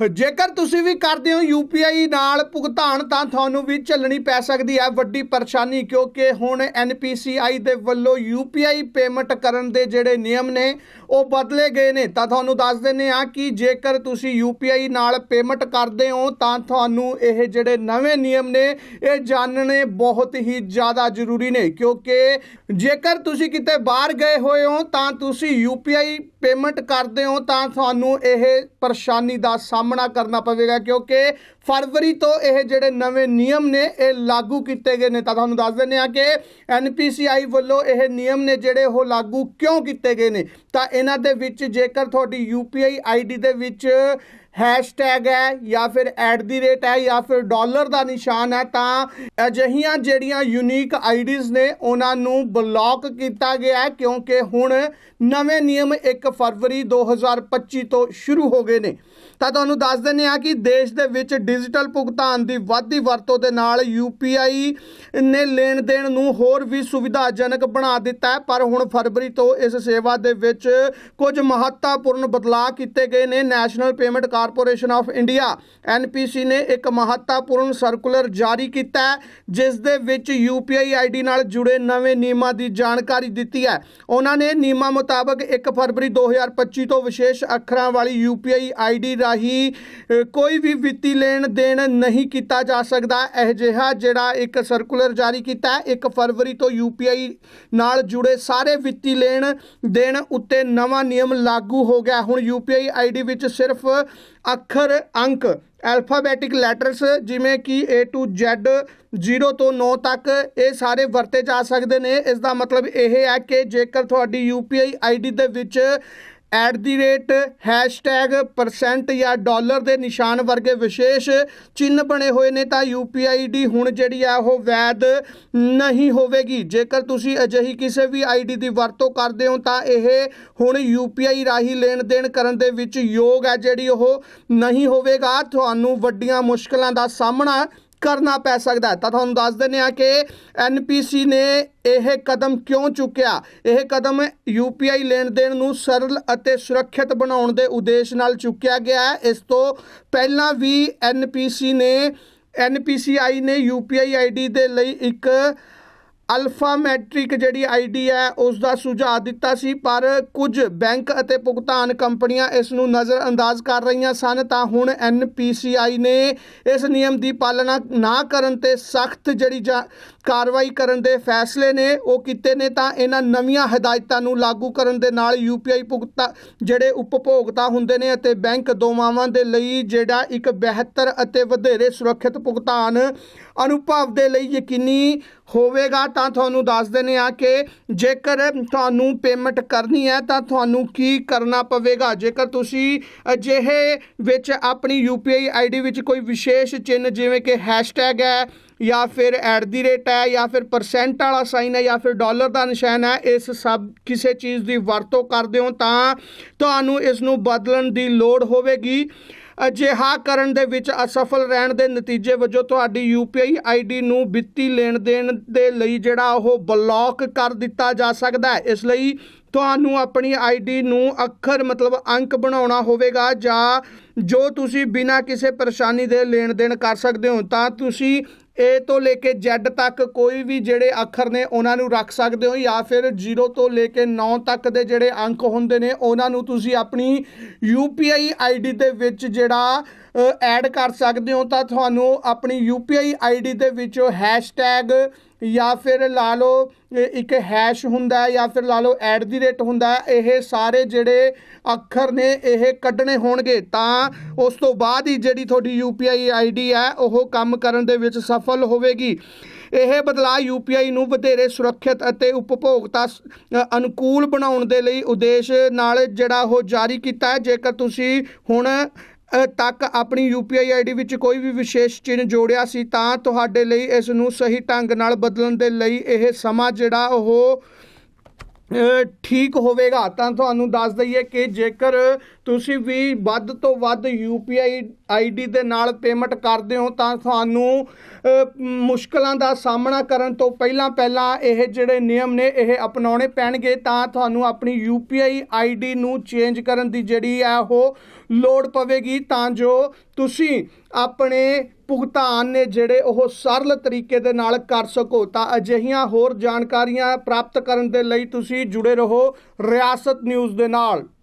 ਜੇਕਰ ਤੁਸੀਂ ਵੀ ਕਰਦੇ ਹੋ UPI ਨਾਲ ਭੁਗਤਾਨ, ਤਾਂ ਤੁਹਾਨੂੰ ਵੀ ਚੱਲਣੀ ਪੈ ਸਕਦੀ ਹੈ ਵੱਡੀ ਪਰੇਸ਼ਾਨੀ, ਕਿਉਂਕਿ ਹੁਣ NPCI ਦੇ ਵੱਲੋਂ UPI ਪੇਮੈਂਟ ਕਰਨ ਦੇ ਜਿਹੜੇ ਨਿਯਮ ਨੇ, ਉਹ ਬਦਲੇ ਗਏ ਨੇ। ਤਾਂ ਤੁਹਾਨੂੰ ਦੱਸ ਦਿੰਨੇ ਆ ਕਿ ਜੇਕਰ ਤੁਸੀਂ UPI ਨਾਲ ਪੇਮੈਂਟ ਕਰਦੇ ਹੋ, ਤਾਂ ਤੁਹਾਨੂੰ ਇਹ ਜਿਹੜੇ ਨਵੇਂ ਨਿਯਮ ਨੇ, ਇਹ ਜਾਣਨੇ ਬਹੁਤ ਹੀ ਜ਼ਿਆਦਾ ਜ਼ਰੂਰੀ ਨੇ, ਕਿਉਂਕਿ ਜੇਕਰ ਤੁਸੀਂ ਕਿਤੇ ਬਾਹਰ ਗਏ ਹੋਏ ਹੋ, ਤਾਂ ਤੁਸੀਂ UPI ਪੇਮੈਂਟ ਕਰਦੇ ਹੋ ਤਾਂ ਤੁਹਾਨੂੰ ਇਹ ਪਰੇਸ਼ਾਨੀ ਦਾ ਸਾਹਮਣਾ ਕਰਨਾ ਪਵੇਗਾ ਕਿਉਂਕਿ ਫਰਵਰੀ ਤੋਂ ਇਹ ਜਿਹੜੇ ਨਵੇਂ ਨਿਯਮ ਨੇ, ਇਹ ਲਾਗੂ ਕੀਤੇ ਗਏ ਨੇ। ਤਾਂ ਤੁਹਾਨੂੰ ਦੱਸ ਦਿੰਦੇ ਆ ਕਿ NPCI ਵੱਲੋਂ ਇਹ ਨਿਯਮ ਨੇ ਜਿਹੜੇ ਉਹ ਲਾਗੂ ਕਿਉਂ ਕੀਤੇ ਗਏ ਨੇ? ਤਾਂ ਇਹਨਾਂ ਦੇ ਵਿੱਚ ਜੇਕਰ ਤੁਹਾਡੀ UPI ID ਦੇ ਵਿੱਚ ਹੈਸ਼ਟੈਗ ਹੈ ਜਾਂ ਫਿਰ ਐਟ ਦੀ ਰੇਟ ਹੈ ਜਾਂ ਫਿਰ ਡਾਲਰ ਦਾ ਨਿਸ਼ਾਨ ਹੈ ਤਾਂ ਅਜਿਹੀਆਂ ਜਿਹੜੀਆਂ ਯੂਨੀਕ ਆਈਡੀਜ਼ ਨੇ ਉਹਨਾਂ ਨੂੰ ਬਲੌਕ ਕੀਤਾ ਗਿਆ ਹੈ ਕਿਉਂਕਿ ਹੁਣ ਨਵੇਂ ਨਿਯਮ 1 ਫਰਵਰੀ 2025 ਤੋਂ ਸ਼ੁਰੂ ਹੋ ਗਏ ਨੇ। ਤਾਂ ਤੁਹਾਨੂੰ ਦੱਸ ਦਿੰਦੇ ਆ ਕਿ ਦੇਸ਼ ਦੇ ਵਿੱਚ ਡਿਜੀਟਲ ਭੁਗਤਾਨ ਦੀ ਵੱਧਦੀ ਵਰਤੋਂ ਦੇ ਨਾਲ UPI ਨੇ ਲੈਣ ਦੇਣ ਨੂੰ ਹੋਰ ਵੀ ਸੁਵਿਧਾਜਨਕ ਬਣਾ ਦਿੱਤਾ ਹੈ, ਪਰ ਹੁਣ ਫਰਵਰੀ ਤੋਂ ਇਸ ਸੇਵਾ ਦੇ ਵਿੱਚ ਕੁਝ ਮਹੱਤਵਪੂਰਨ ਬਦਲਾਅ ਕੀਤੇ ਗਏ ਨੇ। National payment card corporation of India NPC ਨੇ ਇੱਕ ਮਹੱਤਵਪੂਰਨ ਸਰਕੂਲਰ ਜਾਰੀ ਕੀਤਾ ਜਿਸ ਦੇ ਵਿੱਚ UPI ID ਨਾਲ ਜੁੜੇ ਨਵੇਂ ਨਿਯਮਾਂ ਦੀ ਜਾਣਕਾਰੀ ਦਿੱਤੀ ਹੈ। ਉਹਨਾਂ ਨੇ ਨਿਯਮਾਂ ਮੁਤਾਬਕ 1 ਫਰਵਰੀ 2025 ਤੋਂ ਵਿਸ਼ੇਸ਼ ਅੱਖਰਾਂ ਵਾਲੀ UPI ID ਰਾਹੀਂ ਕੋਈ ਵੀ ਵਿੱਤੀ ਲੈਣ ਦੇਣ ਨਹੀਂ ਕੀਤਾ ਜਾ ਸਕਦਾ। ਇਹ ਜਿਹਾ ਜਿਹੜਾ ਇੱਕ ਸਰਕੂਲਰ ਜਾਰੀ ਕੀਤਾ ਹੈ 1 ਫਰਵਰੀ ਤੋਂ UPI ਨਾਲ ਜੁੜੇ ਸਾਰੇ ਵਿੱਤੀ ਲੈਣ ਦੇਣ ਉੱਤੇ ਨਵਾਂ ਨਿਯਮ ਲਾਗੂ ਹੋ ਗਿਆ। ਹੁਣ UPI ID ਵਿੱਚ ਸਿਰਫ ਅੱਖਰ ਅੰਕ ਐਲਫਾਬੈਟਿਕ ਲੈਟਰਸ ਜਿਵੇਂ ਕਿ A to Z 0 ਤੋਂ 9 ਤੱਕ, ਇਹ ਸਾਰੇ ਵਰਤੇ ਜਾ ਸਕਦੇ ਨੇ। ਇਸ ਦਾ ਮਤਲਬ ਇਹ ਹੈ ਕਿ ਜੇਕਰ ਤੁਹਾਡੀ UPI ID ਦੇ ਵਿੱਚ at the rate hashtag percent ਜਾਂ ਡਾਲਰ ਦੇ ਨਿਸ਼ਾਨ ਵਰਗੇ ਵਿਸ਼ੇਸ਼ ਚਿੰਨ੍ਹ ਬਣੇ ਹੋਏ ਨੇ ਤਾਂ UPI ID ਹੁਣ ਜਿਹੜੀ ਆ ਉਹ ਵੈਧ ਨਹੀਂ ਹੋਵੇਗੀ। ਜੇਕਰ ਤੁਸੀਂ ਅਜਿਹੀ ਕਿਸੇ ਵੀ ID ਦੀ ਵਰਤੋਂ ਕਰਦੇ ਹੋ ਤਾਂ ਇਹ ਹੁਣ UPI ਰਾਹੀਂ ਲੈਣ ਦੇਣ ਕਰਨ ਦੇ ਵਿੱਚ ਯੋਗ ਹੈ ਜਿਹੜੀ ਉਹ ਨਹੀਂ ਹੋਵੇਗਾ। ਤੁਹਾਨੂੰ ਵੱਡੀਆਂ ਮੁਸ਼ਕਲਾਂ ਦਾ ਸਾਹਮਣਾ ਕਰਨਾ ਪੈ ਸਕਦਾ ਤਾਂ ਤੁਹਾਨੂੰ ਦੱਸ ਦਿੰਦੇ ਆ ਕਿ NPC ਨੇ ਇਹ ਕਦਮ ਕਿਉਂ ਚੁੱਕਿਆ? ਇਹ ਕਦਮ UPI ਲੈਣ ਦੇਣ ਨੂੰ ਸਰਲ ਅਤੇ ਸੁਰੱਖਿਅਤ ਬਣਾਉਣ ਦੇ ਉਦੇਸ਼ ਨਾਲ ਚੁੱਕਿਆ ਗਿਆ ਹੈ। ਇਸ ਤੋਂ ਪਹਿਲਾਂ ਵੀ NPC ਨੇ NPCI ਨੇ UPI ID ਦੇ ਲਈ ਇੱਕ ਅਲਫਾਮੈਟ੍ਰਿਕ ਜਿਹੜੀ ਆਈਡੀ ਹੈ ਉਸ ਦਾ ਸੁਝਾਅ ਦਿੱਤਾ ਸੀ, ਪਰ ਕੁਝ ਬੈਂਕ ਅਤੇ ਭੁਗਤਾਨ ਕੰਪਨੀਆਂ ਇਸ ਨੂੰ ਨਜ਼ਰਅੰਦਾਜ਼ ਕਰ ਰਹੀਆਂ ਸਨ, ਤਾਂ ਹੁਣ NPCI ਨੇ ਇਸ ਨਿਯਮ ਦੀ ਪਾਲਣਾ ਨਾ ਕਰਨ ਤੇ ਸਖਤ ਜਿਹੜੀ ਜਾ- ਕਾਰਵਾਈ ਕਰਨ ਦੇ ਫੈਸਲੇ ਨੇ, ਉਹ ਕੀਤੇ ਨੇ, ਤਾਂ ਇਹਨਾਂ ਨਵੀਆਂ ਹਦਾਇਤਾਂ ਨੂੰ ਲਾਗੂ ਕਰਨ ਦੇ ਨਾਲ UPI ਭੁਗਤਾ ਜਿਹੜੇ ਉਪਭੋਗਤਾ ਹੁੰਦੇ ਨੇ ਅਤੇ ਬੈਂਕ ਦੋਵਾਂ ਦੇ ਲਈ ਜਿਹੜਾ ਇੱਕ ਬਿਹਤਰ ਅਤੇ ਵਧੇਰੇ ਸੁਰੱਖਿਅਤ ਭੁਗਤਾਨ ਅਨੁਭਵ ਦੇ ਲਈ ਯਕੀਨੀ ਹੋਵੇਗਾ ਤਾਂ ਤੁਹਾਨੂੰ ਦੱਸ ਦਿੰਦੇ ਆ ਕਿ ਜੇਕਰ ਤੁਹਾਨੂੰ ਪੇਮੈਂਟ ਕਰਨੀ ਹੈ ਤਾਂ ਤੁਹਾਨੂੰ ਕੀ ਕਰਨਾ ਪਵੇਗਾ? ਜੇਕਰ ਤੁਸੀਂ ਅਜਿਹੇ ਵਿੱਚ ਆਪਣੀ UPI ID ਵਿੱਚ ਕੋਈ ਵਿਸ਼ੇਸ਼ ਚਿੰਨ੍ਹ ਜਿਵੇਂ ਕਿ ਹੈਸ਼ਟੈਗ ਹੈ ਜਾਂ ਫਿਰ ਐਟ ਦੀ ਰੇਟ ਹੈ ਜਾਂ ਫਿਰ ਪਰਸੈਂਟ ਵਾਲਾ ਸਾਈਨ ਹੈ ਜਾਂ ਫਿਰ ਡਾਲਰ ਦਾ ਨਿਸ਼ਾਨ ਹੈ, ਇਸ ਸਭ ਕਿਸੇ ਚੀਜ਼ ਦੀ ਵਰਤੋਂ ਕਰਦੇ ਹੋ ਤਾਂ ਤੁਹਾਨੂੰ ਇਸ ਨੂੰ ਬਦਲਣ ਦੀ ਲੋੜ ਹੋਵੇਗੀ। ਅਜਿਹਾ ਕਰਨ ਦੇ ਵਿੱਚ ਅਸਫਲ ਰਹਿਣ ਦੇ ਨਤੀਜੇ ਵਜੋਂ ਤੁਹਾਡੀ UPI ID ਨੂੰ ਵਿੱਤੀ ਲੈਣ ਦੇਣ ਦੇ ਲਈ ਜਿਹੜਾ ਉਹ ਬਲੌਕ ਕਰ ਦਿੱਤਾ ਜਾ ਸਕਦਾ ਹੈ। ਇਸ ਲਈ ਤੁਹਾਨੂੰ ਆਪਣੀ ID ਨੂੰ ਅੱਖਰ ਮਤਲਬ ਅੰਕ ਬਣਾਉਣਾ ਹੋਵੇਗਾ ਜਾਂ ਜੋ ਤੁਸੀਂ ਬਿਨਾਂ ਕਿਸੇ ਪਰੇਸ਼ਾਨੀ ਦੇ ਲੈਣ ਦੇਣ ਕਰ ਸਕਦੇ ਹੋ ਤਾਂ ਤੁਸੀਂ ਏ ਤੋਂ ਲੈ ਕੇ Z ਤੱਕ ਕੋਈ ਵੀ ਜਿਹੜੇ ਅੱਖਰ ਨੇ ਉਹਨਾਂ ਨੂੰ ਰੱਖ ਸਕਦੇ ਹੋ ਜਾਂ ਫਿਰ 0 ਤੋਂ ਲੈ ਕੇ 9 ਤੱਕ ਦੇ ਜਿਹੜੇ ਅੰਕ ਹੁੰਦੇ ਨੇ, ਉਹਨਾਂ ਨੂੰ ਤੁਸੀਂ ਆਪਣੀ UPI ID ਦੇ ਵਿੱਚ ਜਿਹੜਾ ਐਡ ਕਰ ਸਕਦੇ ਹੋ ਤਾਂ ਤੁਹਾਨੂੰ ਆਪਣੀ UPI ID ਦੇ ਵਿੱਚ ਹੈਸ਼ਟੈਗ ਜਾਂ ਫਿਰ ਲਾ ਲਓ ਇੱਕ ਹੈਸ਼ ਹੁੰਦਾ ਜਾਂ ਫਿਰ ਲਾ ਲਓ ਐਟ ਦੀ ਰੇਟ ਹੁੰਦਾ ਇਹ ਸਾਰੇ ਜਿਹੜੇ ਅੱਖਰ ਨੇ ਇਹ ਕੱਢਣੇ ਹੋਣਗੇ। ਤਾਂ ਉਸ ਤੋਂ ਬਾਅਦ ਹੀ ਜਿਹੜੀ ਤੁਹਾਡੀ UPI ID ਹੈ, ਉਹ ਕੰਮ ਕਰਨ ਦੇ ਵਿੱਚ ਸਫਲ ਹੋਵੇਗੀ। ਇਹ ਬਦਲਾਅ UPI ਨੂੰ ਵਧੇਰੇ ਸੁਰੱਖਿਅਤ ਅਤੇ ਉਪਭੋਗਤਾ ਅਨੁਕੂਲ ਬਣਾਉਣ ਦੇ ਲਈ ਉਦੇਸ਼ ਨਾਲ ਜਿਹੜਾ ਉਹ ਜਾਰੀ ਕੀਤਾ ਹੈ। ਜੇਕਰ ਤੁਸੀਂ ਹੁਣ ਤੱਕ ਆਪਣੀ UPI ID ਵਿੱਚ ਕੋਈ ਵੀ ਵਿਸ਼ੇਸ਼ ਚਿੰਨ੍ਹ ਜੋੜਿਆ ਸੀ, ਤਾਂ ਤੁਹਾਡੇ ਲਈ ਇਸ ਨੂੰ ਸਹੀ ਢੰਗ ਨਾਲ ਬਦਲਣ ਦੇ ਲਈ ਇਹ ਸਮਾਂ ਜਿਹੜਾ ਉਹ ਠੀਕ ਹੋਵੇਗਾ। ਤਾਂ ਤੁਹਾਨੂੰ ਦੱਸ ਦਈਏ ਕਿ ਜੇਕਰ ਤੁਸੀਂ ਵੀ ਵੱਧ ਤੋਂ ਵੱਧ UPI ਆਈਡੀ ਦੇ ਨਾਲ ਪੇਮੈਂਟ ਕਰਦੇ ਹੋ, ਤਾਂ ਤੁਹਾਨੂੰ ਮੁਸ਼ਕਲਾਂ ਦਾ ਸਾਹਮਣਾ ਕਰਨ ਤੋਂ ਪਹਿਲਾਂ ਪਹਿਲਾਂ ਇਹ ਜਿਹੜੇ ਨਿਯਮ ਨੇ, ਇਹ ਅਪਣਾਉਣੇ ਪੈਣਗੇ। ਤਾਂ ਤੁਹਾਨੂੰ ਆਪਣੀ UPI ਆਈਡੀ ਨੂੰ ਚੇਂਜ ਕਰਨ ਦੀ ਜਿਹੜੀ ਹੈ ਉਹ ਲੋੜ ਪਵੇਗੀ। ਤਾਂ ਜੋ ਤੁਸੀਂ ਆਪਣੇ ਭੁਗਤਾਨ ਨੇ ਜਿਹੜੇ ਉਹ ਸਰਲ ਤਰੀਕੇ ਦੇ ਨਾਲ ਕਰ ਸਕੋ, ਤਾਂ ਅਜਿਹੀਆਂ ਹੋਰ ਜਾਣਕਾਰੀਆਂ ਪ੍ਰਾਪਤ ਕਰਨ ਦੇ ਲਈ ਤੁਸੀਂ ਜੁੜੇ ਰਹੋ ਰਿਆਸਤ ਨਿਊਜ਼ ਦੇ ਨਾਲ।